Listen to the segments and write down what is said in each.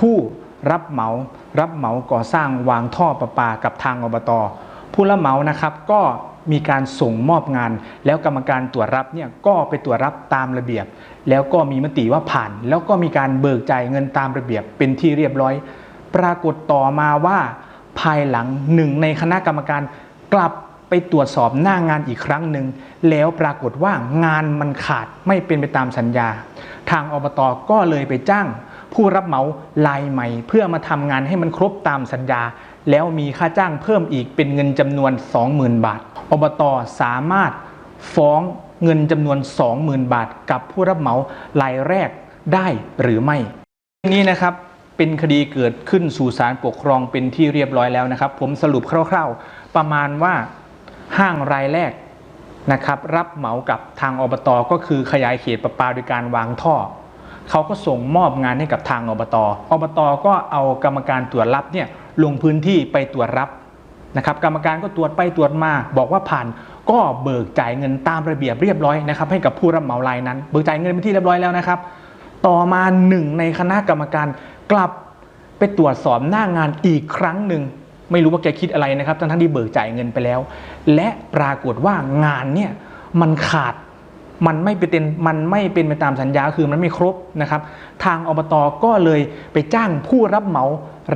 ผู้รับเหมารับเหมาก่อสร้างวางท่อประปากับทางอบต ผู้รับเหมานะครับก็มีการส่งมอบงาน แล้วกรรมการตรวจรับเนี่ยก็ไปตรวจรับตามระเบียบ แล้วก็มีมติว่าผ่าน แล้วก็มีการเบิกจ่ายเงินตามระเบียบเป็นที่เรียบร้อย ปรากฏต่อมาว่าภายหลังหนึ่งในคณะกรรมการกลับไปตรวจสอบหน้างานอีกครั้งหนึ่งแล้วปรากฏว่างานมันขาดไม่เป็นไปตามสัญญา ทางอบตก็เลยไปจ้าง ผู้รับเหมารายใหม่ เพื่อมาทำงานให้มันครบตามสัญญา แล้วมีค่าจ้างเพิ่มอีกเป็นเงินจำนวน 20,000 บาท อบตสามารถฟ้องเงินจำนวน 20,000 บาท กับผู้รับเหมารายแรกได้หรือไม่นี้นะครับเป็นคดีเกิดขึ้นสู่ศาลปกครองเป็นที่เรียบร้อยแล้วนะครับ ผมสรุปคร่าว ๆ ประมาณว่าห้างรายแรกนะครับ รับเหมากับทางอบตก็คือขยายเขตประปาโดยการวางท่อ เขาก็ส่งมอบงานให้กับทางอบตอบตก็เอากรรมการตรวจรับเนี่ยลงพื้นที่ไปตรวจรับนะครับกรรมการก็ตรวจไปตรวจมา บอกว่าผ่านก็เบิกจ่ายเงินตามระเบียบเรียบร้อยนะครับให้กับผู้รับเหมารายนั้น เบิกจ่ายเงินเป็นที่เรียบร้อยแล้วนะครับ ต่อมาหนึ่งในคณะกรรมการกลับไปตรวจสอบหน้างานอีกครั้งหนึ่งไม่รู้ว่าแกคิดอะไรนะครับทั้งที่เบิกจ่ายเงินไปแล้ว และปรากฏว่างานเนี่ยมันขาด มันไม่เป็นมันไม่เป็นไปตามสัญญาคือมันไม่ครบนะครับ ทางอบตก็เลยไปจ้างผู้รับเหมา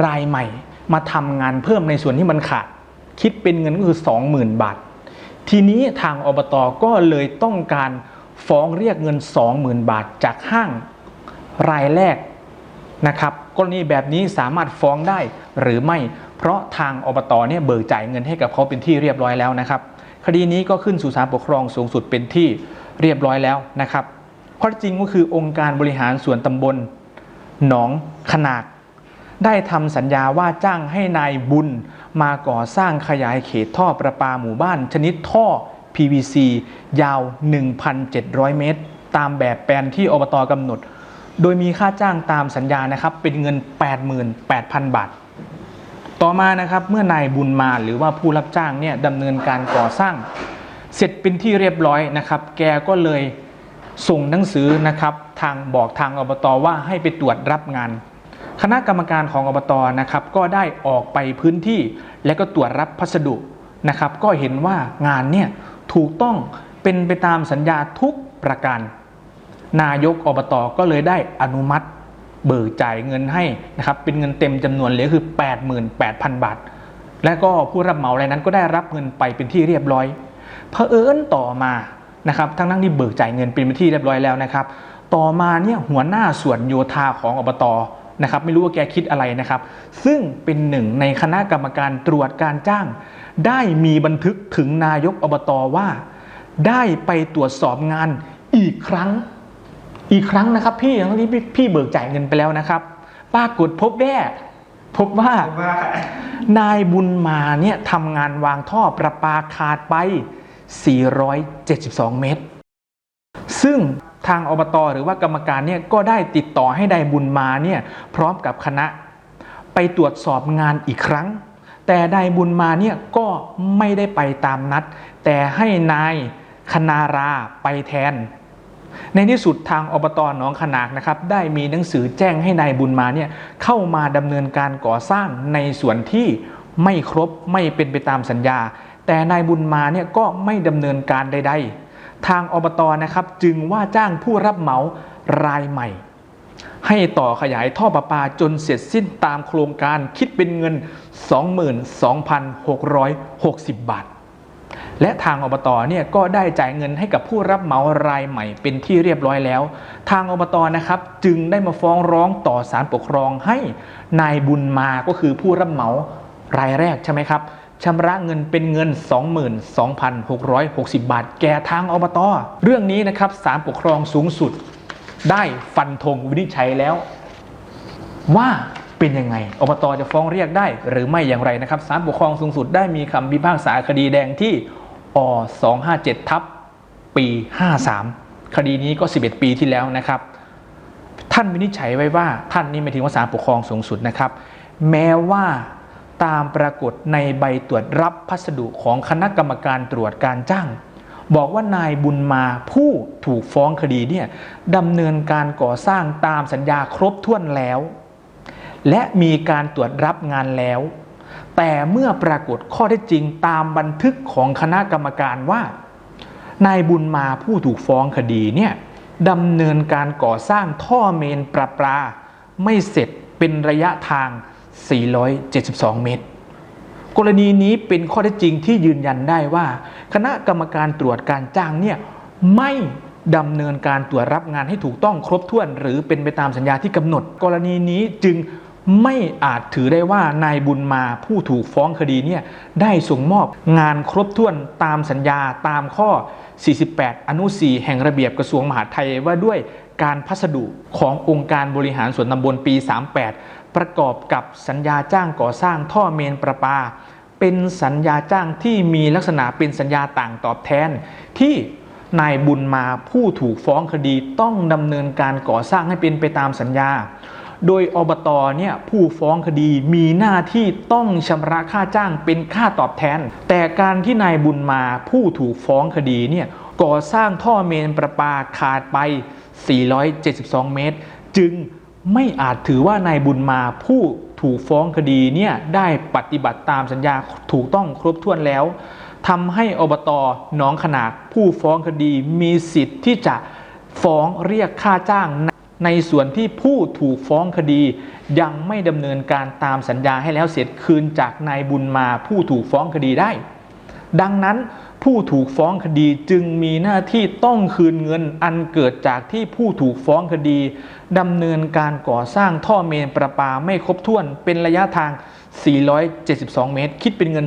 รายใหม่ มาทำงานเพิ่มในส่วนที่มันขาดคิดเป็นเงินก็คือ 20,000 บาท ทีนี้ทางอบตก็เลยต้องการฟ้องเรียกเงิน 20,000 บาทจากห้างรายแรกนะครับกรณีแบบนี้สามารถฟ้องได้หรือไม่ เพราะทางอบตเนี่ยเบิกจ่ายเงินให้กับเขาเป็นที่เรียบร้อยแล้วนะครับ คดีนี้ก็ขึ้นสู่ศาลปกครองสูงสุดเป็นที่ เรียบร้อยแล้วนะครับข้อท็จจริงก็คือองค์การบริหารส่วนตำบลหนองขนากได้ทำสัญญาว่าจ้างให้นายบุญมาก่อสร้างขยายเขตท่อประปาหมู่บ้าน ชนิดท่อ PVC ยาว 1,700 เมตร ตามแบบแปลนที่อบตกำหนด โดยมีค่าจ้างตามสัญญานะครับ เป็นเงิน 88,000 บาท ต่อมานะครับเมื่อนายบุญมาหรือว่าผู้รับจ้างเนี่ยดำเนินการก่อสร้าง เสร็จเป็นที่เรียบร้อยนะครับ แกก็เลยส่งหนังสือนะครับ ทางบอกทางอบตว่าให้ไปตรวจรับงาน คณะกรรมการของอบตนะครับ ก็ได้ออกไปพื้นที่ และก็ตรวจรับพัสดุนะครับ ก็เห็นว่างานเนี่ยถูกต้องเป็นไปตามสัญญาทุกประการ นายกอบตก็เลยได้อนุมัติ เบิกจ่ายเงินให้นะครับ เป็นเงินเต็มจำนวนเลยคือ 88,000 บาท และก็ผู้รับเหมารายนั้นก็ได้รับเงินไปเป็นที่เรียบร้อย เผอิญต่อมานะครับทั้งนั้นที่เบิกจ่ายเงินเป็นที่เรียบร้อยแล้วนะครับ ต่อมาเนี่ยหัวหน้าส่วนโยธาของอบตนะครับไม่รู้ว่าแกคิดอะไรนะครับ ซึ่งเป็นหนึ่งในคณะกรรมการตรวจการจ้าง ได้มีบันทึกถึงนายกอบตว่า ได้ไปตรวจสอบงานอีกครั้ง อีกครั้งนะครับ พี่ทั้งที่พี่พี่เบิกจ่ายเงินไปแล้วนะครับปรากฏพบแน่พบว่าว่านายบุญมาเนี่ยทำงานวางท่อประปาขาดไป 472 เมตร ซึ่งทางอบตหรือว่ากรรมการเนี่ยก็ได้ติดต่อให้นายบุญมาเนี่ยพร้อมกับคณะไปตรวจสอบงานอีกครั้ง แต่นายบุญมาเนี่ยก็ไม่ได้ไปตามนัด แต่ให้นายคณาราไปแทน ในที่สุดทางอบตหนองขนากนะครับ ได้มีหนังสือแจ้งให้นายบุญมาเนี่ยเข้ามาดำเนินการก่อสร้างในส่วนที่ไม่ครบไม่เป็นไปตามสัญญา แต่นายบุญมาเนี่ยก็ไม่ดำเนินการใด ๆ ทางอบตนะครับจึงว่าจ้างผู้รับเหมารายใหม่ ให้ต่อขยายท่อประปาจนเสร็จสิ้นตามโครงการคิดเป็นเงิน 22,660 บาท และทางอบตเนี่ยก็ได้จ่ายเงินให้กับผู้รับเหมารายใหม่เป็นที่เรียบร้อยแล้ว ทางอบตนะครับจึงได้มาฟ้องร้องต่อศาลปกครองให้นายบุญมาก็คือผู้รับเหมารายแรกใช่ไหมครับ ชำระเงินเป็นเงิน 22,660 บาท แก่ทางอบตเรื่องนี้นะครับศาลปกครองสูงสุด ได้ฟันธงวินิจฉัยแล้ว ว่าเป็นยังไงอบตจะฟ้องเรียกได้ หรือไม่อย่างไรนะครับศาลปกครองสูงสุดได้มีคำพิพากษาคดีแดงที่อ257ทับปี 53 คดีนี้ก็ 11 ปีที่แล้วนะครับ ท่านวินิจฉัยไว้ว่าท่านนี่หมายถึงว่าศาลปกครองสูงสุดนะครับ แม้ว่า ตามปรากฏในใบตรวจรับพัสดุของคณะกรรมการตรวจการจ้าง บอกว่านายบุญมาผู้ถูกฟ้องคดีเนี่ยดำเนินการก่อสร้างตามสัญญาครบถ้วนแล้ว และมีการตรวจรับงานแล้ว แต่เมื่อปรากฏข้อเท็จจริงตามบันทึกของคณะกรรมการว่านายบุญมาผู้ถูกฟ้องคดีเนี่ยดำเนินการก่อสร้างท่อเมนประปา ไม่เสร็จเป็นระยะทาง 472 เมตร กรณีนี้เป็นข้อเท็จจริงที่ยืนยันได้ว่า คณะกรรมการตรวจการจ้างเนี่ยไม่ดำเนินการตรวจรับงานให้ถูกต้องครบถ้วน หรือเป็นไปตามสัญญาที่กำหนด กรณีนี้จึงไม่อาจถือได้ว่านายบุญมาผู้ถูกฟ้องคดีเนี่ยได้ส่งมอบงานครบถ้วนตามสัญญาตามข้อ 48 อนุ 4 แห่งระเบียบกระทรวงมหาดไทยว่าด้วย การพัสดุขององค์การบริหารส่วนตำบลปี 38 ประกอบกับสัญญาจ้างก่อสร้างท่อเมนประปา เป็นสัญญาจ้างที่มีลักษณะเป็นสัญญาต่างตอบแทน ที่นายบุญมาผู้ถูกฟ้องคดีต้องดำเนินการก่อสร้างให้เป็นไปตามสัญญา โดยอบตเนี่ยผู้ฟ้องคดีมีหน้าที่ต้องชำระค่าจ้างเป็นค่าตอบแทน แต่การที่นายบุญมาผู้ถูกฟ้องคดีเนี่ยก่อสร้างท่อเมนประปาขาดไป 472 เมตร จึงไม่อาจถือว่านายบุญมาผู้ถูกฟ้องคดีเนี่ยได้ปฏิบัติตามสัญญาถูกต้องครบถ้วนแล้วทำให้อบตหนองขนากผู้ฟ้องคดีมีสิทธิ์ที่จะฟ้องเรียกค่าจ้างในส่วนที่ผู้ถูกฟ้องคดี ยังไม่ดำเนินการตามสัญญาให้แล้วเสร็จคืนจากนายบุญมาผู้ถูกฟ้องคดีได้ ดังนั้น ผู้ถูกฟ้องคดีจึงมีหน้าที่ต้องคืนเงินอันเกิดจากที่ผู้ถูกฟ้องคดีดำเนินการก่อสร้างท่อเมนประปาไม่ครบถ้วนเป็นระยะทาง 472 เมตร คิดเป็นเงิน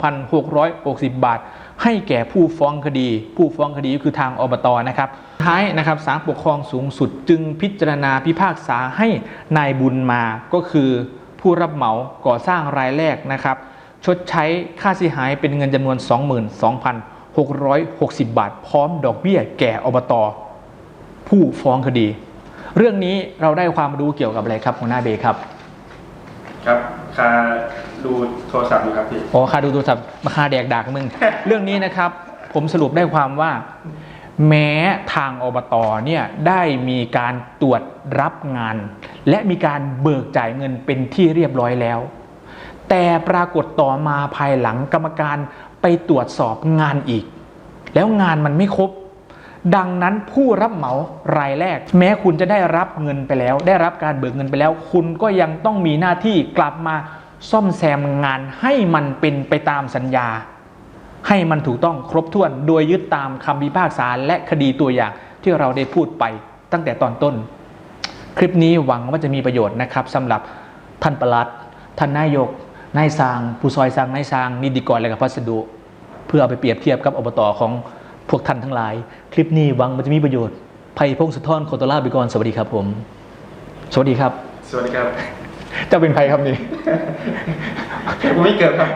22,660 บาท ให้แก่ผู้ฟ้องคดี ผู้ฟ้องคดีก็คือทางอบตนะครับ ท้ายนะครับศาลปกครองสูงสุดจึงพิจารณาพิพากษาให้นายบุญมาก็คือผู้รับเหมาก่อสร้างรายแรกนะครับ ชดใช้ค่าเสียหายเป็นเงินจำนวน 22,660 บาท พร้อมดอกเบี้ยแก่อบต ผู้ฟ้องคดี เรื่องนี้เราได้ความรู้เกี่ยวกับอะไรครับหัวหน้าเบครับ ครับคาดูโทรศัพท์อยู่ครับพี่อ๋อค่าดูโทรศัพท์มาค่าแดกดักมึง เรื่องนี้นะครับ ผมสรุปได้ความว่า แม้ทางอบตเนี่ยได้มีการตรวจรับงาน และมีการเบิกจ่ายเงินเป็นที่เรียบร้อยแล้ว แต่ปรากฏต่อมาภายหลังกรรมการไปตรวจสอบงานอีก แล้วงานมันไม่ครบ ดังนั้นผู้รับเหมารายแรก แม้คุณจะได้รับเงินไปแล้ว ได้รับการเบิกเงินไปแล้ว คุณก็ยังต้องมีหน้าที่กลับมาซ่อมแซมงานให้มันเป็นไปตามสัญญา ให้มันถูกต้องครบถ้วนโดยยึดตามคำพิพากษาและคดีตัวอย่างที่เราได้พูดไปตั้งแต่ตอนต้น คลิปนี้หวังว่าจะมีประโยชน์นะครับสำหรับท่านประหลัดท่านนายก นายสร้างผู้ซอยสร้างนายสร้างนิติกรและกับพัสดุ เพื่อเอาไปเปรียบเทียบกับอบตของพวกท่านทั้งหลาย คลิปนี้หวังว่าจะมีประโยชน์ภัยพงศธรโคตรลาบิกรสวัสดีครับผม สวัสดีครับ สวัสดีครับ เจ้าเป็นใครครับนี่ ผมไม่เกิดครับ